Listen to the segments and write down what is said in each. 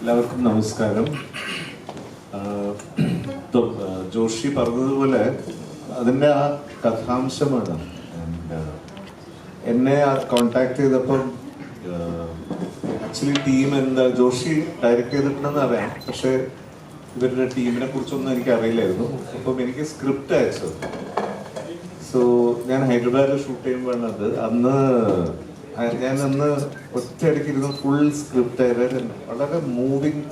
എല്ലാവർക്കും നമസ്കാരം. ജോഷി പറഞ്ഞതുപോലെ അതിന്റെ ആ കഥാംശമാണ്. എന്നെ കോണ്ടാക്ട് ചെയ്തപ്പം ആക്ച്വലി ടീം എന്താ ജോഷി ഡയറക്റ്റ് ചെയ്തിട്ടുണ്ടെന്ന് അറിയാം. പക്ഷെ ഇവരുടെ ടീമിനെ കുറിച്ചൊന്നും എനിക്ക് അറിയില്ലായിരുന്നു. അപ്പം എനിക്ക് സ്ക്രിപ്റ്റ് അയച്ചത്. സോ ഞാൻ ഹൈദരാബാദിൽ ഷൂട്ട് ചെയ്യുമ്പോഴാണ് അത് അന്ന് ഞാൻ അന്ന് ഒറ്റയടിക്ക് ഇരുന്ന് ഫുൾ സ്ക്രിപ്റ്റ് ആയിരുന്നു വളരെ മൂവിങ്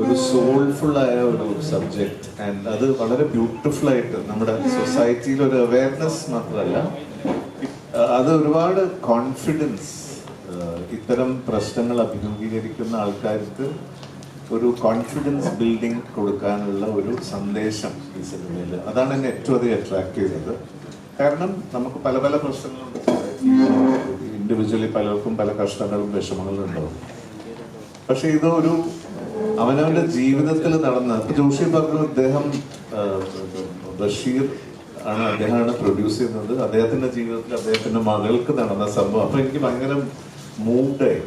ഒരു സോൾഫുൾ ആയ ഒരു സബ്ജക്റ്റ് ആൻഡ് അത് വളരെ ബ്യൂട്ടിഫുൾ ആയിട്ട് നമ്മുടെ സൊസൈറ്റിയിൽ ഒരു അവയർനെസ് മാത്രമല്ല അത് ഒരുപാട് കോൺഫിഡൻസ് ഇത്തരം പ്രശ്നങ്ങൾ അഭിമുഖീകരിക്കുന്ന ആൾക്കാർക്ക് ഒരു കോൺഫിഡൻസ് ബിൽഡിംഗ് കൊടുക്കാനുള്ള ഒരു സന്ദേശം ഈ സിനിമയിൽ അതാണ് എന്നെ ഏറ്റവും അധികം അട്രാക്ട് ചെയ്തത്. കാരണം നമുക്ക് പല പല പ്രശ്നങ്ങളുണ്ട്. ഇൻഡിവിജ്വലി പലർക്കും പല കഷ്ടങ്ങളും വിഷമങ്ങളും ഉണ്ടാവും. പക്ഷെ ഇത് ഒരു അവനവന്റെ ജീവിതത്തിൽ നടന്ന ജോഷി പറഞ്ഞു അദ്ദേഹം ബഷീർ ആണ് അദ്ദേഹമാണ് പ്രൊഡ്യൂസ് ചെയ്യുന്നത്. അദ്ദേഹത്തിന്റെ ജീവിതത്തിൽ അദ്ദേഹത്തിന്റെ മകൾക്ക് നടന്ന സംഭവം. അപ്പൊ എനിക്ക് ഭയങ്കര മൂഡായി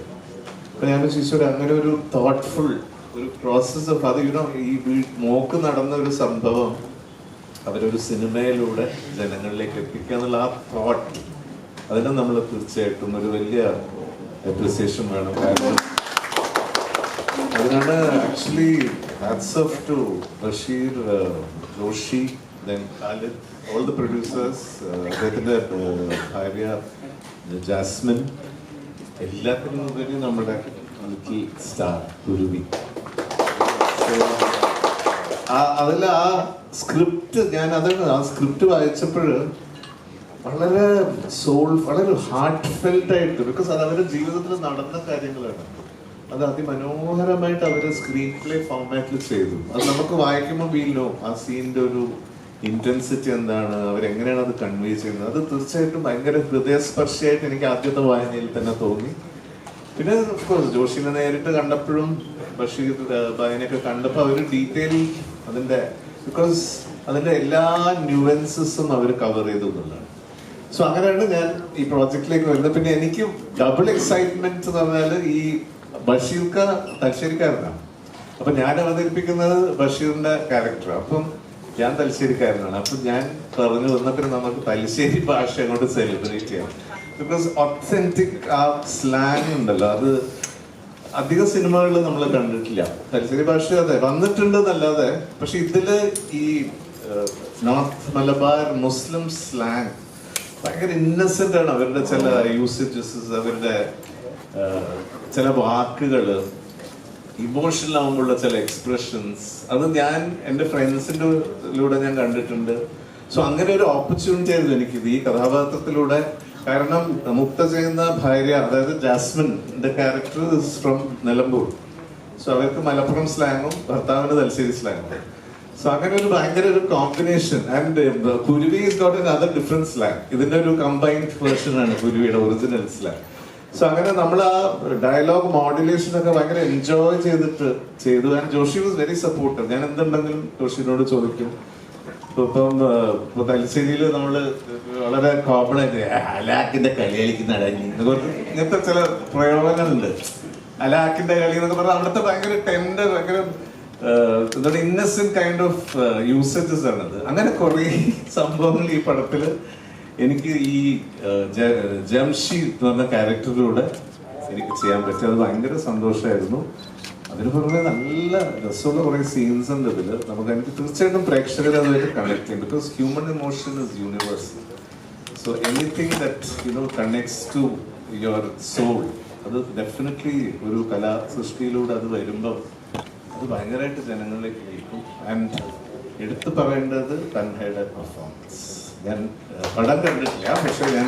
അപ്പൊ ഞാൻ ശിശുര അങ്ങനെ ഒരു തോട്ട്ഫുൾ ഒരു പ്രോസസ് ഓഫ് അത് യുനോ ഈ മോക്ക് നടന്ന ഒരു സംഭവം അവരൊരു സിനിമയിലൂടെ ജനങ്ങളിലേക്ക് എത്തിക്കുക എന്നുള്ള ആ തോട്ട് അതിനെ നമ്മൾ തീർച്ചയായിട്ടും ഒരു വലിയ അപ്രിസിയേഷൻ വേണം. കാരണം അതിനാണ് actually hats off to Basheer Joshy then Khalid all the producers അദ്ദേഹത്തിന്റെ ഭാര്യ ജാസ്മിൻ എല്ലാത്തിനും ഉപരി നമ്മുടെ ലിറ്റിൽ സ്റ്റാർ കുരുവി അതിൽ ആ സ്ക്രിപ്റ്റ് ഞാൻ അതാണ് ആ സ്ക്രിപ്റ്റ് വായിച്ചപ്പോൾ വളരെ സോൾ വളരെ ഹാർട്ട് ഫെൽറ്റ് ആയിട്ട് ബിക്കോസ് അത് അവരുടെ ജീവിതത്തിൽ നടന്ന കാര്യങ്ങളാണ്. അത് അതിമനോഹരമായിട്ട് അവർ സ്ക്രീൻ പ്ലേ ഫോർമാറ്റിൽ ചെയ്തു. അത് നമുക്ക് വായിക്കുമ്പോൾ വീല്ലോ ആ സീനിന്റെ ഒരു ഇന്റൻസിറ്റി എന്താണ് അവരെങ്ങനെയാണ് അത് കൺവേ ചെയ്യുന്നത്. അത് തീർച്ചയായിട്ടും ഭയങ്കര ഹൃദയസ്പർശിയായിട്ട് എനിക്ക് ആദ്യത്തെ വായനയിൽ തന്നെ തോന്നി. പിന്നെ ഓഫ്കോഴ്സ് ജോഷിനെ നേരിട്ട് കണ്ടപ്പോഴും ബഷീർ ഭയനൊക്കെ കണ്ടപ്പോൾ അവർ ഡീറ്റെയിൽ അതിന്റെ ബിക്കോസ് അതിന്റെ എല്ലാ ന്യൂവൻസസും അവർ കവർ ചെയ്തു എന്നുള്ളതാണ്. സോ അങ്ങനെയാണ് ഞാൻ ഈ പ്രോജക്റ്റിലേക്ക് വരുന്നത്. പിന്നെ എനിക്ക് ഡബിൾ എക്സൈറ്റ്മെന്റ് എന്ന് പറഞ്ഞാൽ ഈ ബഷീർക്ക തലശ്ശേരിക്കാരനാണ്. അപ്പൊ ഞാൻ അവതരിപ്പിക്കുന്നത് ബഷീറിന്റെ ക്യാരക്ടർ അപ്പം ഞാൻ തലശ്ശേരിക്കാരനാണ്. അപ്പൊ ഞാൻ പറഞ്ഞു വന്നപ്പോൾ നമുക്ക് തലശ്ശേരി ഭാഷ അങ്ങോട്ട് സെലിബ്രേറ്റ് ചെയ്യാം. ബിക്കോസ് ഒത്തന്റിക് ആ സ്ലാങ് ഉണ്ടല്ലോ. അത് അധിക സിനിമകളിൽ നമ്മൾ കണ്ടിട്ടില്ല. തലശ്ശേരി ഭാഷ അതെ വന്നിട്ടുണ്ട് എന്നല്ലാതെ പക്ഷെ ഇതിൽ ഈ നോർത്ത് മലബാർ മുസ്ലിം സ്ലാങ് ഭയങ്കര ഇന്നസെന്റ് ആണ് അവരുടെ ചില യൂസേജസ് അവരുടെ ചില വാക്കുകൾ ഇമോഷണൽ ആകുമ്പോഴുള്ള ചില എക്സ്പ്രഷൻസ് അത് ഞാൻ എന്റെ ഫ്രണ്ട്സിന്റെ ലൂടെ ഞാൻ കണ്ടിട്ടുണ്ട്. സോ അങ്ങനെ ഒരു ഓപ്പർച്യൂണിറ്റി ആയിരുന്നു എനിക്കിത്. ഈ കഥാപാത്രത്തിലൂടെ കാരണം മുക്ത ചെയ്യുന്ന ഭാര്യ അതായത് ജാസ്മിന്റെ ക്യാരക്ടർ ഫ്രം നിലമ്പൂർ. സോ അവർക്ക് മലപ്പുറം സ്ലാങ്ങും ഭർത്താവിന് തലശ്ശേരി സ്ലാങ്ങും സോ അങ്ങനെ ഒരു ഭയങ്കര ഒരു combination and Kuruvi is not an other different slang ഇതിന്റെ ഒരു കമ്പൈൻഡ് വേർഷൻ ആണ് കുരുവിയുടെ ഒറിജിനൽ സ്ലാങ് സോ അങ്ങനെ നമ്മൾ ആ ഡയലോഗ് മോഡുലേഷൻ ഒക്കെ ഭയങ്കര എൻജോയ് ചെയ്തിട്ട് ചെയ്തു. And Joshy was very supportive ഞാൻ എന്തുണ്ടെങ്കിലും ജോഷിനോട് ചോദിക്കും. ഇപ്പൊ ഏഹ്, ഇപ്പൊ തലശ്ശേരിയിൽ നമ്മൾ വളരെ കോമൺ ആയിട്ട് അലാക്കിന്റെ കളി കളിക്കുന്ന ഇങ്ങനത്തെ ചില പ്രയോഗങ്ങളുണ്ട്. അലാക്കിന്റെ കളി എന്നൊക്കെ പറഞ്ഞാൽ അവിടുത്തെ ഭയങ്കര ടെൻഡർ ഭയങ്കര എന്താണ് ഇന്നസെന്റ് കൈൻഡ് ഓഫ് യൂസേജസ് ആണത്. അങ്ങനെ കുറേ സംഭവങ്ങൾ ഈ പടത്തിൽ എനിക്ക് ഈ ജ- ജംഷി എന്ന് പറഞ്ഞ ക്യാരക്ടറിലൂടെ എനിക്ക് ചെയ്യാൻ പറ്റി. അത് ഭയങ്കര സന്തോഷമായിരുന്നു അതിന് പുറമെ നല്ല രസമുള്ള കുറെ സീൻസ് ഉണ്ട് ഇതിൽ. നമുക്ക് എനിക്ക് തീർച്ചയായിട്ടും പ്രേക്ഷകരെ അതുമായിട്ട് കണക്ട് ചെയ്യും. Because human emotion is universal so anything that you know connects to your soul അത് ഡെഫിനറ്റ്ലി ഒരു കലാസൃഷ്ടിയിലൂടെ അത് വരുമ്പോൾ അത് ഭയങ്കരമായിട്ട് ജനങ്ങളിലേക്ക് ലയിക്കും ആൻഡ് എടുത്തു പറയേണ്ടത് തൻഹയുടെ പെർഫോമൻസ് ഞാൻ പടം കണ്ടിട്ടില്ല പക്ഷേ ഞാൻ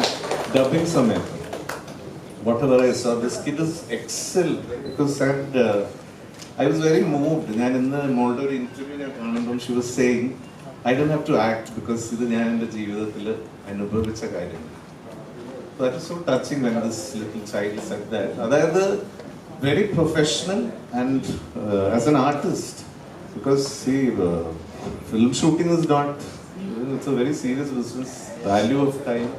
ഡബിങ് സമയത്ത്. Whatever I saw this is is excel because and I was very moved ഞാൻ ഇന്ന് മോളുടെ ഒരു ഇന്റർവ്യൂ ഞാൻ കാണുമ്പോൾ she was saying I don't have to act because ഇത് ഞാൻ എന്റെ ജീവിതത്തിൽ അനുഭവിച്ച കാര്യമാണ്. ടച്ചിങ് ചൈൽഡ് സെറ്റ് അതായത് very uh, as an artist because see uh, film shooting is not it's a very serious business. Value of time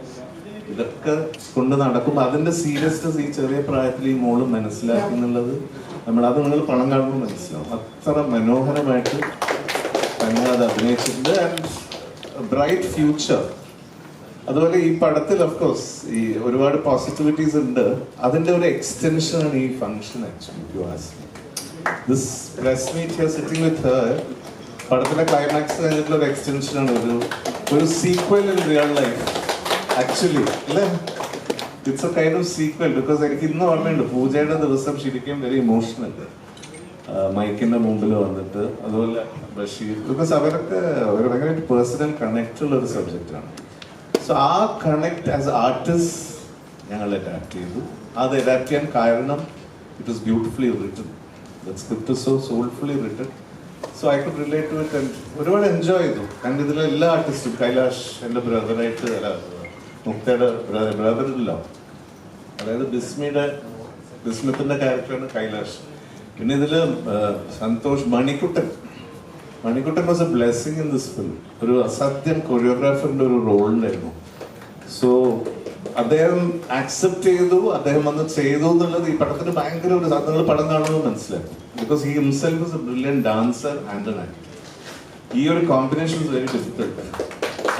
ഇതൊക്കെ കൊണ്ട് നടക്കുമ്പോൾ അതിന്റെ സീരിയസ്നെസ് ഈ ചെറിയ പ്രായത്തിൽ ഈ മോൾ മനസ്സിലാക്കി എന്നുള്ളത് നമ്മൾ അത് നിങ്ങൾ പണം കാണുമ്പോൾ മനസ്സിലാവും. അത്ര മനോഹരമായിട്ട് തന്നെ അത് അഭിനയിച്ചിട്ടുണ്ട് ആൻഡ് ബ്രൈറ്റ് ഫ്യൂച്ചർ അതുപോലെ ഈ പടത്തിൽ ഓഫ് കോഴ്സ് ഈ ഒരുപാട് പോസിറ്റിവിറ്റീസ് ഉണ്ട്. അതിന്റെ ഒരു എക്സ്റ്റൻഷൻ ആണ് ഈ function actually sitting with her പടത്തിലെ climax കഴിഞ്ഞിട്ടുള്ള ഒരു എക്സ്റ്റൻഷൻ ആണ്. ഒരു ഒരു sequel in real life actually അല്ലേ? It's a kind of sequel because എനിക്ക് ഇന്ന് ഓർമ്മയുണ്ട് പൂജയുടെ ദിവസം ശരിക്കും വെരി ഇമോഷണൽ മൈക്കിന്റെ മുമ്പിൽ വന്നിട്ട് അതുപോലെ ബഷീർ ബിക്കോസ് അവരൊക്കെ ഒരു ഭയങ്കര പേഴ്സണൽ കണക്റ്റുള്ള ഒരു സബ്ജക്റ്റ് ആണ്. സോ ആ കണക്ട് ആസ് ആർട്ടിസ്റ്റ് ഞങ്ങൾ അഡാപ്റ്റ് ചെയ്തു. അത് അഡാപ്റ്റ് ചെയ്യാൻ കാരണം it is beautifully written script so soulfully written so I could relate to it ഒരുപാട് എൻജോയ് ചെയ്തു. കാരണം ഇതിലെ എല്ലാ ആർട്ടിസ്റ്റും കൈലാഷ് എന്റെ ബ്രദറായിട്ട് അല്ല മുക്തയുടെ ബ്രദർ ബ്രദറിലോ അതായത് ബിസ്മിയുടെ ബിസ്മിത്തിന്റെ ക്യാരക്ടറാണ് കൈലാഷ്. പിന്നെ ഇതിൽ Santosh Manikuttan. Manikuttan was a blessing in this film ഒരു അസാധ്യം കൊറിയോഗ്രാഫറിന്റെ ഒരു റോളിലായിരുന്നു. സോ അദ്ദേഹം ആക്സെപ്റ്റ് ചെയ്തു അദ്ദേഹം വന്ന് ചെയ്തു എന്നുള്ളത് ഈ പടത്തിന് ഭയങ്കര ഒരു നിങ്ങൾ പടം കാണുമെന്ന് മനസ്സിലായി. Because he himself is a brilliant dancer and an actor ഈ ഒരു combination is very difficult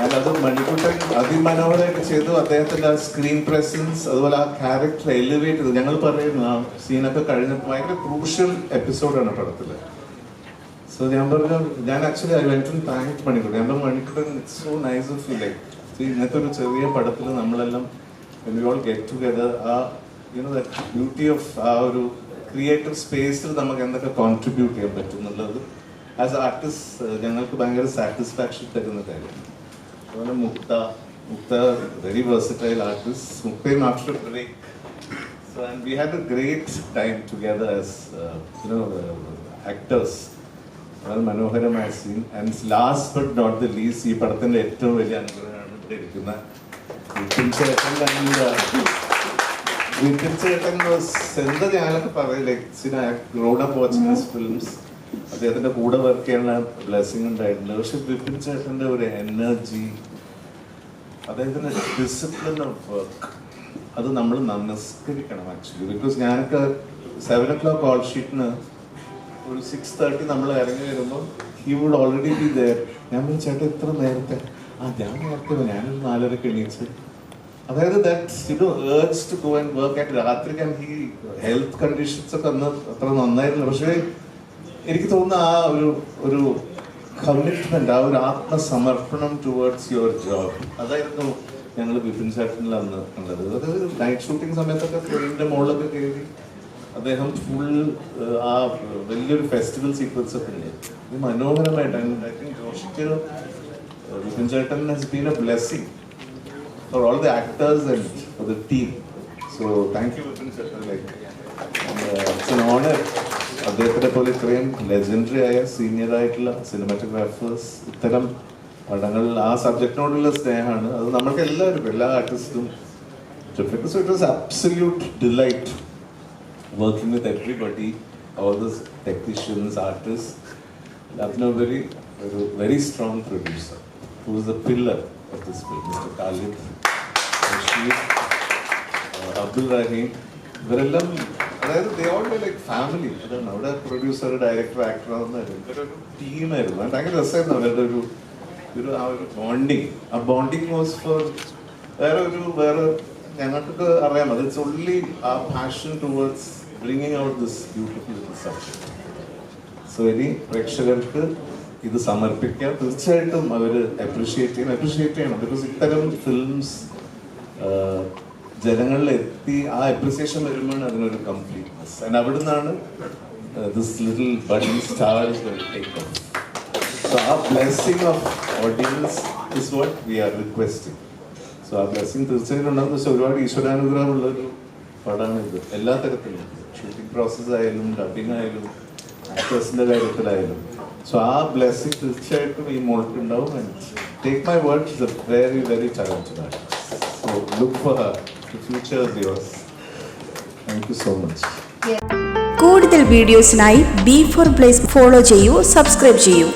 and അത് മണിക്കുട്ടൻ അതിമനോഹരമായിട്ട് ചെയ്തു. അദ്ദേഹത്തിന്റെ ആ സ്ക്രീൻ പ്രസൻസ് അതുപോലെ ആ ക്യാരക്ടർ എലിവേറ്റ് ചെയ്തു. ഞങ്ങൾ പറയുന്നു ആ സീനൊക്കെ കഴിഞ്ഞപ്പോൾ ഭയങ്കര ക്രൂഷ്യൽ എപ്പിസോഡാണ് പടത്തിൽ സോ ഞാൻ പറഞ്ഞു ഞാൻ ആക്ച്വലി ഐ വെന്റ് താങ്ക് മണിക്കൂർ ഞാൻ പറഞ്ഞു മണിക്കൂർ it's so nice of feel like ഇങ്ങനത്തെ ഒരു ചെറിയ പടത്തിൽ നമ്മളെല്ലാം വി ഓൾ ഗെറ്റ് ടുഗദർ ആ you know that beauty of ആ ഒരു ക്രിയേറ്റീവ് സ്പേസിൽ നമുക്ക് എന്തൊക്കെ കോൺട്രിബ്യൂട്ട് ചെയ്യാൻ പറ്റും എന്നുള്ളത് ആസ് ആർട്ടിസ്റ്റ് ഞങ്ങൾക്ക് ഭയങ്കര സാറ്റിസ്ഫാക്ഷൻ തരുന്ന കാര്യമാണ്. അതുപോലെ Mukta Mukta very versatile artist മുക്തയും after break So and we had a great time together as uh, you know uh, actors. വളരെ മനോഹരമായ scene and last but not the least ഈ പടത്തിന്റെ ഏറ്റവും വലിയ അനുഗ്രഹമാണ് ഇവിടെ ഇരിക്കുന്ന ചേട്ടൻ എന്താ ഞാനൊക്കെ പറയില്ലേ ഗ്രോഡ് അപ്പ് വാച്ചിങ് ഫിലിംസ് അദ്ദേഹത്തിന്റെ കൂടെ വർക്ക് ചെയ്യുന്ന ബ്ലെസ്സിങ് ഉണ്ടായിട്ടുണ്ട്. പക്ഷെ വിപിൻ ചേട്ടന്റെ ഒരു എനർജി അദ്ദേഹത്തിന്റെ ഡിസിപ്ലിൻ ഓഫ് വർക്ക് അത് നമ്മൾ നമസ്കരിക്കണം ആക്ച്വലി ബിക്കോസ് ഞാനൊക്കെ സെവൻ ഒ ക്ലോക്ക് ഓൾ ഷീറ്റിന് ഒരു സിക്സ് തേർട്ടി നമ്മൾ ഇറങ്ങി വരുമ്പോൾ he would already be there ഞാൻ പറഞ്ഞു ചേട്ടൻ ഇത്ര നേരത്തെ. ആ ഞാൻ നേരത്തെ. ഞാനൊരു നാലരക്ക് എണീച്ച്. അതായത് that go and work and രാത്രി ഞാൻ ഈ ഹെൽത്ത് കണ്ടീഷൻസ് ഒക്കെ അന്ന് അത്ര നന്നായിരുന്നു പക്ഷേ എനിക്ക് തോന്നുന്ന ആ ഒരു ഒരു കമ്മിറ്റ്മെന്റ് ആ ഒരു ആത്മസമർപ്പണം ടുവേർഡ്സ് യുവർ ജോബ് അതായിരുന്നു ഞങ്ങൾ ബിപിൻ സാറ്റിനിൽ അന്ന് ഉള്ളത്. അതായത് നൈറ്റ് ഷൂട്ടിംഗ് സമയത്തൊക്കെ ഫ്രണ്ടിന്റെ മുകളിലൊക്കെ കയറി അദ്ദേഹം ഫുൾ ആ വലിയൊരു ഫെസ്റ്റിവൽ സീക്വൻസ് ഒക്കെ ഇല്ലേ ഇത് മനോഹരമായിട്ട് ഐ തിങ്ക് ജോഷിക്ക് വിപിൻ ചേട്ടൻ has been a blessing and for the team. So thank you, Vipin sir. Like, and, uh, it's an honor. അദ്ദേഹത്തിനെ പോലെ ഇത്രയും ലെജൻഡറി ആയ സീനിയർ ആയിട്ടുള്ള സിനിമാറ്റോഗ്രാഫേഴ്സ് ഇത്തരം പടങ്ങൾ ആ സബ്ജക്റ്റിനോടുള്ള സ്നേഹമാണ് അത് നമ്മൾക്ക് എല്ലാവർക്കും എല്ലാ ആർട്ടിസ്റ്റും so it was absolute delight working with everybody all the technicians artist അതിന് വെരി ഒരു very strong producer who is the pillar of this film mister Khalid Basheer Abdul Rahim ഇവരെല്ലാം അതായത് ദേ ഓൾ ലൈക്ക് ഫാമിലി അതാണ് അവിടെ producer director actor ഇവരൊരു ടീമായിരുന്നു അത് ഭയങ്കര രസമായിരുന്നു അവരുടെ ഒരു ഒരു ആ ഒരു ബോണ്ടിങ് ആ ബോണ്ടിങ് വാസ് ഫോർ വേറെ ഒരു വേറെ ഞങ്ങൾക്കൊക്കെ അറിയാം അത് ഇറ്റ്സ് ഓൺലി ആ passion towards bringing out this beautiful subject so ഇനി പ്രേക്ഷകർക്ക് ഇത് സമർപ്പിക്കാം. തീർച്ചയായിട്ടും അവർ അപ്രീഷിയേറ്റ് ചെയ്യണം. അപ്രീഷിയേറ്റ് ചെയ്യണം. ബിക്കോസ് ഇത്തരം ഫിലിംസ് ജനങ്ങളിൽ എത്തി ആ അപ്രിസിയേഷൻ വരുമ്പോഴാണ് അതിനൊരു കംപ്ലീറ്റ്നെസ് ആൻഡ് അവിടെ നിന്നാണ് this little buddy stars take so ആ blessing of audience is what we are requesting so ആ ബ്ലെസ്സിങ് തീർച്ചയായിട്ടും ഉണ്ടാകുന്ന പക്ഷെ ഒരുപാട് ഈശ്വരാനുഗ്രഹമുള്ള ഒരു പടമാണ് ഇത്. എല്ലാ തരത്തിലും. ഷൂട്ടിംഗ് പ്രോസസ് ആയാലും ഡബിങ് ആയാലും ആക്ടേഴ്സിന്റെ കാര്യത്തിലായാലും. സോ ആ ബ്ലെസ്സിങ് തീർച്ചയായിട്ടും ഈ മോൾക്ക് ഉണ്ടാവും. Take my word is a very very challenge so look for her future Divas thank you so much കൂടുതൽ വീഡിയോസിനായി ബി ഫോർ പ്ലേസ് ഫോളോ ചെയ്യൂ സബ്സ്ക്രൈബ് ചെയ്യൂ.